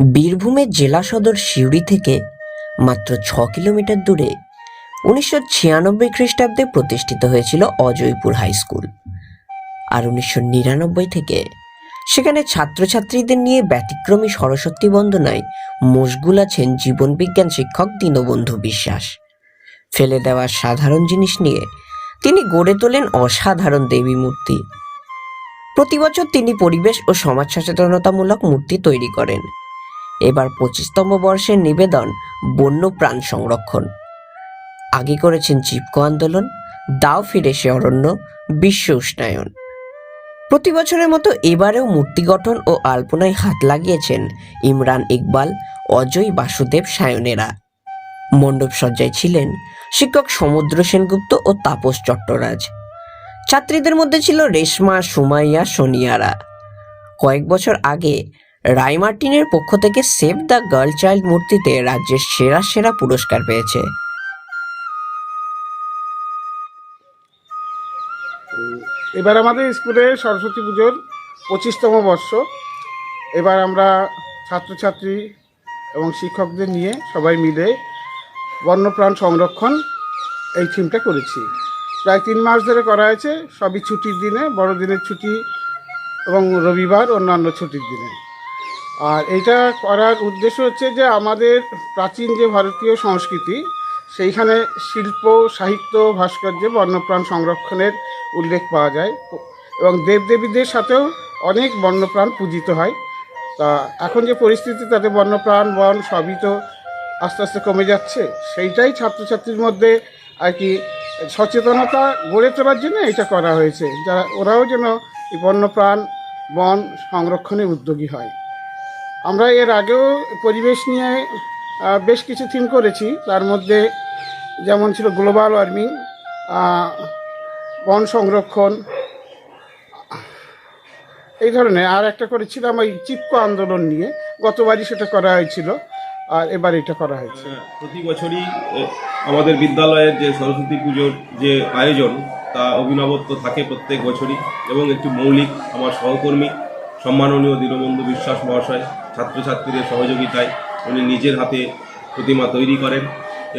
বীরভূমের জেলা সদর সিউড়ি থেকে মাত্র ছ কিলোমিটার দূরে উনিশশো ছিয়ানব্বই খ্রিস্টাব্দে প্রতিষ্ঠিত হয়েছিল অজয়পুর হাই স্কুল। আর উনিশশো নিরানব্বই থেকে সেখানে ছাত্রছাত্রীদের নিয়ে ব্যতিক্রমী সরস্বতী বন্দনায় মশগুল আছেন জীবনবিজ্ঞান শিক্ষক দীনবন্ধু বিশ্বাস। ফেলে দেওয়া সাধারণ জিনিস নিয়ে তিনি গড়ে তোলেন অসাধারণ দেবী মূর্তি। প্রতি বছর তিনি পরিবেশ ও সমাজ সচেতনতামূলক মূর্তি তৈরি করেন। এবার পঁচিশতম বর্ষের নিবেদন বন্য প্রাণ সংরক্ষণ। আগে করেছেন চিপকো আন্দোলন, দাও ফিরে সে অরণ্য, বিশ্ব উষ্ণায়ন। প্রতি বছরের মতো এবারেও মূর্তি গঠন ও আলপনায় হাত লাগিয়েছেন ইমরান ইকবাল, অজয় বাসুদেব সায়নেরা। মণ্ডপ সজ্জায় ছিলেন শিক্ষক সমুদ্র সেনগুপ্ত ও তাপস চট্টরাজ। ছাত্রীদের মধ্যে ছিল রেশমা, সুমাইয়া, সোনিয়ারা। কয়েক বছর আগে রায় মার্টিনের পক্ষ থেকে সেভ দ্য গার্ল চাইল্ড মূর্তিতে রাজ্যের সেরা সেরা পুরস্কার পেয়েছে। এবার আমাদের স্কুলে সরস্বতী পুজোর পঁচিশতম বর্ষ। এবার আমরা ছাত্রছাত্রী এবং শিক্ষকদের নিয়ে সবাই মিলে বন্যপ্রাণ সংরক্ষণ এই থিমটা করেছি। প্রায় তিন মাস ধরে করা হয়েছে, সবই ছুটির দিনে, বড়দিনের ছুটি এবং রবিবার অন্যান্য ছুটির দিনে। আর এইটা করার উদ্দেশ্য হচ্ছে যে আমাদের প্রাচীন যে ভারতীয় সংস্কৃতি, সেইখানে শিল্প, সাহিত্য, ভাস্কর্যে, বন্যপ্রাণ সংরক্ষণের উল্লেখ পাওয়া যায়। এবং দেবদেবীদের সাথেও অনেক বন্যপ্রাণ পূজিত হয়। তা এখন যে পরিস্থিতি, তাতে বন্যপ্রাণ, বন সবই তো আস্তে আস্তে কমে যাচ্ছে। সেইটাই ছাত্রছাত্রীর মধ্যে আর কি সচেতনতা গড়ে তোলার জন্য এটা করা হয়েছে। যারা, ওরাও যেন এই বন্যপ্রাণ, বন সংরক্ষণে উদ্যোগী হয়। আমরা এর আগেও পরিবেশ নিয়ে বেশ কিছু থিম করেছি। তার মধ্যে যেমন ছিল গ্লোবাল ওয়ার্মিং বন সংরক্ষণ, এই ধরনের। আর একটা করেছিলাম ওই চিপকো আন্দোলন নিয়ে। গতবারই সেটা করা হয়েছিল, আর এবার এটা করা হয়েছে। প্রতি বছরই আমাদের বিদ্যালয়ের যে সরস্বতী পুজোর যে আয়োজন, তা অভিনবত্ব থাকে প্রত্যেক বছরই। এবং একটি মৌলিক, আমার সহকর্মী সম্মাননীয় দীনবন্ধু বিশ্বাস মহাশয়, ছাত্রছাত্রীদের সহযোগিতায় উনি নিজের হাতে প্রতিমা তৈরি করেন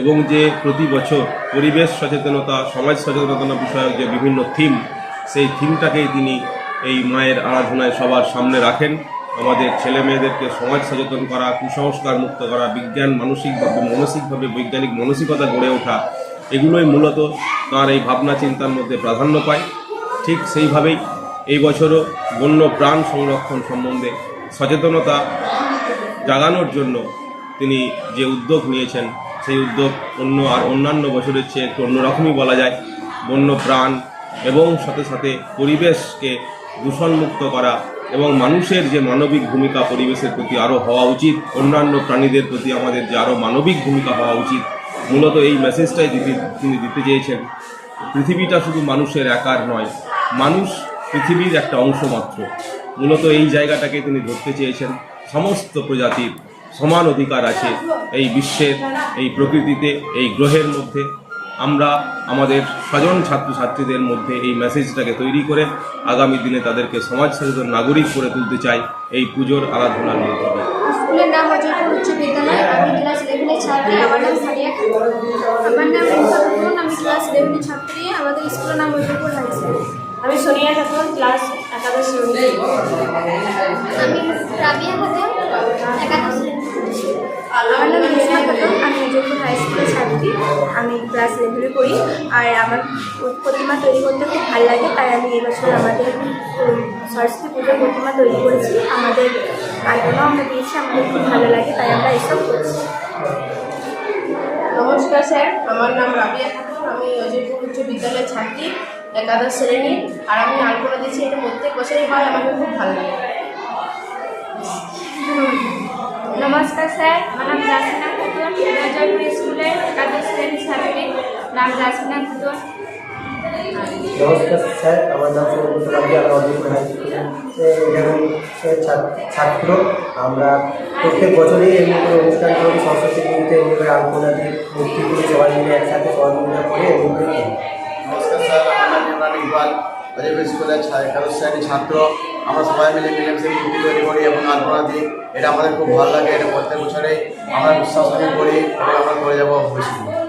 এবং যে প্রতি বছর পরিবেশ সচেতনতা, সমাজ সচেতনতা বিষয়ক যে বিভিন্ন থিম, সেই থিমটাকেই তিনি এই মায়ের আরাধনায় সবার সামনে রাখেন। আমাদের ছেলে মেয়েদেরকে সমাজ সচেতন করা, কুসংস্কার মুক্ত করা, বিজ্ঞান মানসিকভাবে মানসিকভাবে বৈজ্ঞানিক মানসিকতা গড়ে ওঠা, এগুলোই মূলত তাঁর এই ভাবনা চিন্তার মধ্যে প্রাধান্য পায়। ঠিক সেইভাবেই এই বছরও বন্য প্রাণ সংরক্ষণ সম্বন্ধে সচেতনতা জাগানোর জন্য তিনি যে উদ্যোগ নিয়েছেন, সেই উদ্যোগ অন্য আর অন্যান্য বছরের চেয়ে একটু অন্যরকমই বলা যায়। বন্য প্রাণ এবং সাথে সাথে পরিবেশকে দূষণমুক্ত করা এবং মানুষের যে মানবিক ভূমিকা পরিবেশের প্রতি আরও হওয়া উচিত, অন্যান্য প্রাণীদের প্রতি আমাদের যে আরও মানবিক ভূমিকা হওয়া উচিত, মূলত এই মেসেজটাই দিতে তিনি দিতে চেয়েছেন। পৃথিবীটা শুধু মানুষের একার নয়, মানুষ পৃথিবীর একটা অংশ মাত্র মূলত এই জায়গাটাকে তিনি ধরতে চেয়েছেন। সমস্ত প্রজাতির সমান অধিকার আছে এই বিশ্বের, এই প্রকৃতিতে, এই গ্রহের মধ্যে। আমরা আমাদের স্বজন ছাত্রছাত্রীদের মধ্যে এই মেসেজটাকে তৈরি করে আগামী দিনে তাদেরকে সমাজ সচেতন নাগরিক করে তুলতে চাই, এই পুজোর আরাধনার ছাত্রী, আমার নাম ছাত্রী, আমাদের স্কুলের নাম হাই স্কুল। আমি সোনিয়া খাতুন ক্লাস একাদশ শ্রেণি আমি রাবিয়া খাতুন একাদশ আমার নাম রেশমা খাতুন আমি অজয়পুর হাই স্কুলের ছাত্রী। আমি ক্লাস ইলেভেনে পড়ি। আর আমার প্রতিমা তৈরি করতে খুব ভালো লাগে তাই আমি এবছর আমাদের সরস্বতী পুজোর প্রতিমা তৈরি করেছি। আমাদের আলপনাও আমরা দিয়েছি আমাদের খুব ভালো লাগে তাই আমরা এসব করছি। নমস্কার স্যার আমার নাম রাবিয়া খাতুন আমি অজয়পুর উচ্চ বিদ্যালয়ের ছাত্রী। একাদশ শ্রেণি আর আমি আলপনা দিয়েছি এটা প্রত্যেক বছরই হয় আমাকে খুব ভালো লাগে। নমস্কার স্যার আমার নাম জাসমিনা খাতুন রাজাপুর স্কুলের একাদশ শ্রেণির ছাত্রী। নাম জাসমিনা খাতুন নমস্কার স্যার আমার নাম সৌরভ স্কুলে এখানে ছাত্র আমরা প্রত্যেক বছরই এমনি করে অনুষ্ঠান করি সরস্বতী পুজোতে এমনি করে আলপনা দিয়ে মূর্তি করে সবাই মিলে একসাথে সহযোগিতা করে এমনি করে অজয় স্কুলের একাদশ শ্রেণির ছাত্র, আমরা সবাই মিলে মিলেমিশে মূর্তি তৈরি করি এবং আলপনা দিই। এটা আমাদের খুব ভালো লাগে, এটা প্রত্যেক বছরে আমরা উৎসাহ করি এবং আমরা করে যাব ভবিষ্যতে।